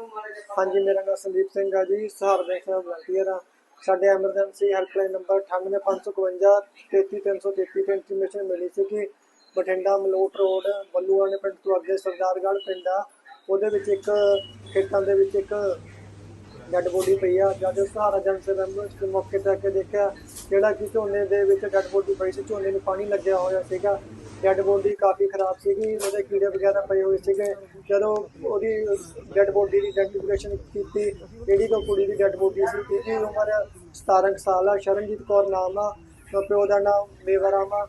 ਹਾਂਜੀ, ਮੇਰਾ ਨਾਮ ਸੰਦੀਪ ਸਿੰਘ ਆ ਜੀ ਸਹਾਰ ਬੈਂਕ ਵਲੰਟੀਅਰ ਆ। ਸਾਡੇ ਐਮਰਜੈਂਸੀ ਹੈਲਪਲਾਈਨ ਨੰਬਰ 98552 33333 ਤੇ ਇਨਫੋਰਮੇਸ਼ਨ ਮਿਲੀ ਸੀ ਕਿ ਬਠਿੰਡਾ ਮਲੋਟ ਰੋਡ ਬੱਲੂਆਣੇ ਪਿੰਡ ਤੋਂ ਅੱਗੇ ਸਰਦਾਰਗੜ੍ਹ ਪਿੰਡ ਆ। ਉਹਦੇ ਵਿੱਚ ਇੱਕ, ਖੇਤਾਂ ਦੇ ਵਿੱਚ ਇੱਕ ਡੈੱਡ ਬੋਡੀ ਪਈ ਆ। ਜਦ ਸਹਾਰਾ ਜਨ ਸੇਵਾ ਮੌਕੇ ਤੇ ਆ ਕੇ ਦੇਖਿਆ, ਜਿਹੜਾ ਕਿ ਝੋਨੇ ਦੇ ਵਿੱਚ ਡੈੱਡ ਬੋਡੀ ਪਈ ਸੀ, ਝੋਨੇ ਨੂੰ ਪਾਣੀ ਲੱਗਿਆ ਹੋਇਆ ਸੀਗਾ। ਡੈੱਡ ਬੋਡੀ ਕਾਫੀ ਖਰਾਬ ਸੀਗੀ, ਉਹਦੇ ਕੀੜੇ ਵਗੈਰਾ ਪਏ ਹੋਏ ਸੀਗੇ। ਜਦੋਂ ਉਹਦੀ ਡੈੱਡ ਬੋਡੀ ਦੀ ਆਈਡੈਂਟੀਫਿਕੇਸ਼ਨ ਕੀਤੀ, ਜਿਹੜੀ ਕੋ ਕੁੜੀ ਦੀ ਡੈੱਡ ਬੋਡੀ ਸੀ ਜਿਹਦੀ ਉਮਰ 17 ਕੁ ਸਾਲ ਆ, ਸ਼ਰਨਜੀਤ ਕੌਰ ਨਾਮ ਆ ਪਿਓ ਦਾ ਨਾਮ ਮੇਵਾ ਰਾਮ ਆ।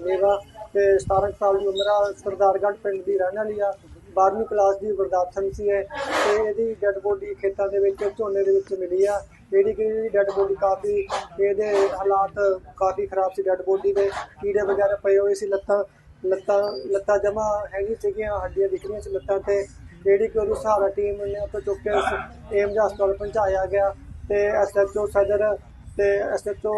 ਮੇਵਾ ਤੇ 17 ਕੁ ਸਾਲ ਦੀ ਉਮਰ ਆ, ਸਰਦਾਰਗੜ੍ਹ ਪਿੰਡ ਦੀ ਰਹਿਣ ਵਾਲੀ ਆ 12ਵੀਂ ਕਲਾਸ ਦੀ ਵਿਦਿਆਰਥਣ ਸੀ ਇਹ, ਤੇ ਇਹਦੀ ਡੈੱਡ ਬੋਡੀ ਖੇਤਾਂ ਦੇ ਵਿੱਚ, ਝੋਨੇ ਦੇ ਵਿੱਚ ਮਿਲੀ ਆ, ਜਿਹੜੀ ਕਿ ਇਹਦੀ ਡੈੱਡ ਬੋਡੀ ਕਾਫੀ, ਇਹਦੇ ਹਾਲਾਤ ਕਾਫੀ ਖਰਾਬ ਸੀ ਡੈੱਡ ਬੋਡੀ ਦੇ, ਕੀੜੇ ਵਗੈਰਾ ਪਏ ਹੋਏ ਸੀ ਲੱਤਾਂ ਲੱਤਾਂ ਲੱਤਾਂ ਜਮਾ ਹੈਗੀ ਸੀਗੀਆਂ ਹੱਡੀਆਂ ਦਿਖਣੀਆਂ ਸੀ ਲੱਤਾਂ ਤੇ। ਜਿਹੜੀ ਕਿ ਉਹਦੀ ਸਹਾਰਾ ਟੀਮ ਨੇ ਉੱਥੇ ਚੁੱਕ ਕੇ ਏਮਜ ਹਸਪਤਾਲ ਪਹੁੰਚਾਇਆ ਗਿਆ ਤੇ ਐਸਐਚਓ ਸਦਰ ਤੇ ਐਸਐਚਓ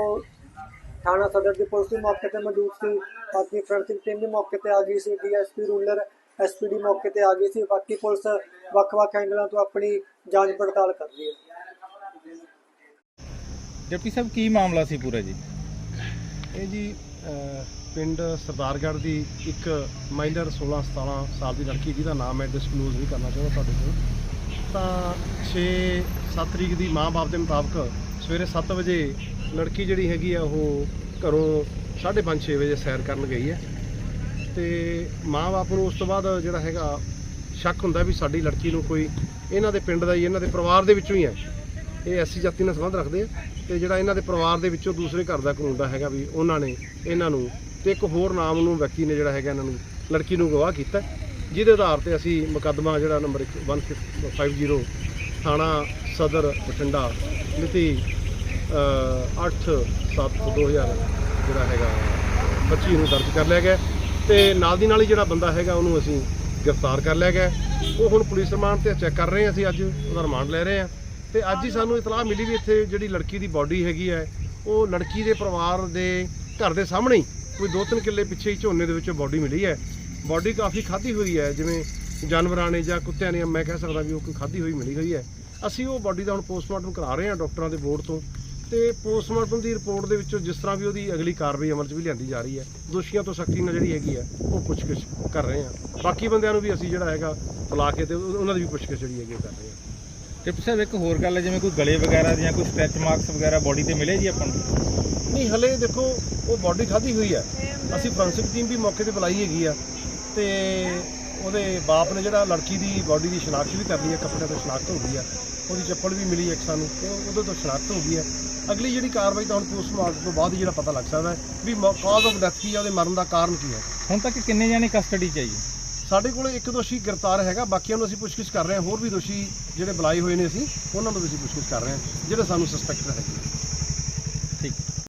ਥਾਣਾ ਸਦਰ ਦੀ ਪੁਲਿਸ ਵੀ ਮੌਕੇ ਤੇ ਮੌਜੂਦ ਸੀ। ਬਾਕੀ ਫੋਰੈਂਸਿਕ ਟੀਮ ਵੀ ਮੌਕੇ ਤੇ ਆ ਗਈ ਸੀ ਡੀਐਸਪੀ ਰੂਲਰ ਐਸਪੀਡੀ ਮੌਕੇ ਤੇ ਆ ਗਈ ਸੀ। ਬਾਕੀ ਪੁਲਿਸ ਵੱਖ-ਵੱਖ ਐਂਗਲਾਂ ਤੋਂ ਆਪਣੀ ਜਾਂਚ ਪੜਤਾਲ ਕਰ ਰਹੀ ਹੈ। ਡਿਪਟੀ ਸਾਹਿਬ ਕੀ ਮਾਮਲਾ ਸੀ ਪੂਰਾ ਜੀ? ਇਹ ਜੀ ਅਹ, ਪਿੰਡ ਸਰਦਾਰਗੜ੍ਹ ਦੀ ਇੱਕ ਮਾਈਨਰ 16 17 ਸਾਲ ਦੀ ਲੜਕੀ ਜਿਹਦਾ ਨਾਮ ਹੈ ਡਿਸਕਲੋਜ਼ ਨਹੀਂ ਕਰਨਾ ਚਾਹੁੰਦਾ ਤੁਹਾਡੇ ਕੋਲ। ਤਾਂ 6 7 ਤਰੀਕ ਦੀ ਮਾਂ-ਬਾਪ ਦੇ ਮੁਤਾਬਕ ਸਵੇਰੇ 7 ਵਜੇ ਲੜਕੀ ਜਿਹੜੀ ਹੈਗੀ ਆ ਉਹ ਘਰੋਂ 5:30 6 ਵਜੇ ਸੈਰ ਕਰਨ ਗਈ ਹੈ। ਤੇ ਮਾਂ-ਬਾਪ ਨੂੰ ਉਸ ਤੋਂ ਬਾਅਦ ਜਿਹੜਾ ਹੈਗਾ ਸ਼ੱਕ ਹੁੰਦਾ ਵੀ ਸਾਡੀ ਲੜਕੀ ਨੂੰ ਕੋਈ ਇਹਨਾਂ ਦੇ ਪਿੰਡ ਦਾ ਹੀ, ਇਹਨਾਂ ਦੇ ਪਰਿਵਾਰ ਦੇ ਵਿੱਚੋਂ ਹੀ ਹੈ। ਇਹ ਐਸੀ ਜਾਤੀ ਨਾਲ ਸੰਬੰਧ ਰੱਖਦੇ ਆ ਤੇ ਜਿਹੜਾ ਇਹਨਾਂ ਦੇ ਪਰਿਵਾਰ ਦੇ ਵਿੱਚੋਂ ਦੂਸਰੇ ਘਰ ਦਾ ਕਾਨੂੰਨ ਦਾ ਹੈਗਾ ਵੀ ਉਹਨਾਂ ਨੇ ਇਹਨਾਂ ਨੂੰ ਤੇ ਇੱਕ ਹੋਰ ਨਾਮ ਨੂੰ ਵਿਅਕਤੀ ਨੇ ਜਿਹੜਾ ਹੈਗਾ ਇਹਨਾਂ ਨੂੰ, ਲੜਕੀ ਨੂੰ ਗਵਾਹ ਕੀਤਾ। ਜਿਹਦੇ ਆਧਾਰ ਤੇ ਅਸੀਂ ਮੁਕੱਦਮਾ ਜਿਹੜਾ ਨੰਬਰ 150 ਥਾਣਾ ਸਦਰ ਬਠਿੰਡਾ ਮਿਤੀ 8/7/2000 ਜਿਹੜਾ ਹੈਗਾ 25 ਨੂੰ ਦਰਜ ਕਰ ਲਿਆ ਗਿਆ। ਤੇ ਨਾਲ ਦੀ ਨਾਲ ਹੀ ਜਿਹੜਾ ਬੰਦਾ ਹੈਗਾ ਉਹਨੂੰ ਅਸੀਂ ਗ੍ਰਿਫਤਾਰ ਕਰ ਲਿਆ ਗਿਆ। ਉਹ ਹੁਣ ਪੁਲਿਸ ਰਿਮਾਂਡ ਤੇ ਚੈੱਕ ਕਰ ਰਹੇ ਹਾਂ ਅਸੀਂ ਅੱਜ, ਉਹਦਾ ਰਿਮਾਂਡ ਲੈ ਰਹੇ ਹਾਂ। ਤੇ ਅੱਜ ਹੀ ਸਾਨੂੰ ਇਤਲਾਹ ਮਿਲੀ ਵੀ ਇੱਥੇ ਜਿਹੜੀ ਲੜਕੀ ਦੀ ਬਾਡੀ ਹੈਗੀ ਹੈ, ਉਹ ਲੜਕੀ ਦੇ ਪਰਿਵਾਰ ਦੇ ਘਰ ਦੇ ਸਾਹਮਣੇ ਹੀ ਕੋਈ 2-3 ਕਿੱਲੇ ਪਿੱਛੇ ਹੀ ਝੋਨੇ ਦੇ ਵਿੱਚੋਂ ਬਾਡੀ ਮਿਲੀ ਹੈ। ਬਾਡੀ ਕਾਫੀ ਖਾਧੀ ਹੋਈ ਹੈ, ਜਿਵੇਂ ਜਾਨਵਰਾਂ ਨੇ ਜਾਂ ਕੁੱਤਿਆਂ ਨੇ, ਮੈਂ ਕਹਿ ਸਕਦਾ ਵੀ ਉਹ ਕੋਈ ਖਾਧੀ ਹੋਈ ਮਿਲੀ ਹੋਈ ਹੈ। ਅਸੀਂ ਉਹ ਬਾਡੀ ਦਾ ਹੁਣ ਪੋਸਟਮਾਰਟਮ ਕਰਾ ਰਹੇ ਹਾਂ ਡਾਕਟਰਾਂ ਦੇ ਬੋਰਡ ਤੋਂ। ਤੇ ਪੋਸਟਮਾਰਟਮ ਦੀ ਰਿਪੋਰਟ ਦੇ ਵਿੱਚੋਂ ਜਿਸ ਤਰ੍ਹਾਂ ਵੀ ਉਹਦੀ ਅਗਲੀ ਕਾਰਵਾਈ ਅਮਲ 'ਚ ਵੀ ਲਿਆਂਦੀ ਜਾ ਰਹੀ ਹੈ, ਦੋਸ਼ੀਆਂ ਤੋਂ ਸਖਤੀ ਨਾਲ ਜਿਹੜੀ ਹੈਗੀ ਹੈ, ਉਹ ਪੁੱਛਗਿੱਛ ਕਰ ਰਹੇ ਹਾਂ। ਬਾਕੀ ਬੰਦਿਆਂ ਨੂੰ ਵੀ ਅਸੀਂ ਜਿਹੜਾ ਹੈਗਾ ਬੁਲਾ ਕੇ ਤੇ ਉਹਨਾਂ ਦੀ ਵੀ ਪੁੱਛਗਿੱਛ ਜਿਹੜੀ ਹੈਗੀ ਉਹ ਕਰ ਰਹੇ ਹਾਂ। ਡਿਪਟੀ ਸਾਹਿਬ ਇੱਕ ਹੋਰ ਗੱਲ ਹੈ ਜਿਵੇਂ ਕੋਈ ਗਲੇ ਵਗੈਰਾ ਜਾਂ ਕੋਈ ਸਟ੍ਰੈਚ ਮਾਰਕਸ ਵਗੈਰਾ ਬੋਡੀ ਤੇ ਮਿਲੇ ਜੀ ਆਪਾਂ ਨੂੰ? ਨਹੀਂ ਹਲੇ ਦੇਖੋ ਉਹ ਬਾਡੀ ਖਾਧੀ ਹੋਈ ਹੈ। ਅਸੀਂ ਫੋਰੈਂਸਿਕ ਟੀਮ ਵੀ ਮੌਕੇ ਤੇ ਬੁਲਾਈ ਹੈਗੀ ਆ ਤੇ ਉਹਦੇ ਬਾਪ ਨੇ ਜਿਹੜਾ ਲੜਕੀ ਦੀ ਬਾਡੀ ਦੀ ਸ਼ਨਾਖਤ ਵੀ ਕਰ ਲਈ ਹੈ ਕੱਪੜਿਆਂ ਤੋਂ ਸ਼ਨਾਖਤ ਹੋ ਗਈ ਆ। ਉਹਦੀ ਚੱਪਲ ਵੀ ਮਿਲੀ ਇੱਕ ਸਾਨੂੰ ਉਹ ਉਹਦੇ ਤੋਂ ਸ਼ਨਾਖਤ ਹੋ ਗਈ ਹੈ ਅਗਲੀ ਜਿਹੜੀ ਕਾਰਵਾਈ ਤਾਂ ਹੁਣ ਪੋਸਟਮਾਰਟਮ ਤੋਂ ਬਾਅਦ ਹੀ ਜਿਹੜਾ ਪਤਾ ਲੱਗ ਸਕਦਾ ਹੈ ਵੀ ਕਾਜ਼ ਆਫ ਡੈਥ ਕੀ ਹੈ ਉਹਦੇ ਮਰਨ ਦਾ ਕਾਰਨ ਕੀ ਹੈ। ਹੁਣ ਤੱਕ ਕਿੰਨੇ ਜਾਣੇ ਕਸਟਡੀ ਚ ਹੈ ਜੀ? ਸਾਡੇ ਕੋਲ ਇੱਕ ਦੋਸ਼ੀ ਗ੍ਰਿਫਤਾਰ ਹੈਗਾ, ਬਾਕੀਆਂ ਨੂੰ ਅਸੀਂ ਪੁੱਛਗਿੱਛ ਕਰ ਰਹੇ ਹਾਂ। ਹੋਰ ਵੀ ਦੋਸ਼ੀ ਜਿਹੜੇ ਬੁਲਾਏ ਹੋਏ ਨੇ ਅਸੀਂ, ਉਹਨਾਂ ਨੂੰ ਵੀ ਅਸੀਂ ਪੁੱਛਗਿੱਛ ਕਰ ਰਹੇ ਹਾਂ, ਜਿਹੜੇ ਸਾਨੂੰ ਸਸਪੈਕਟ ਹੈਗੇ ਠੀਕ।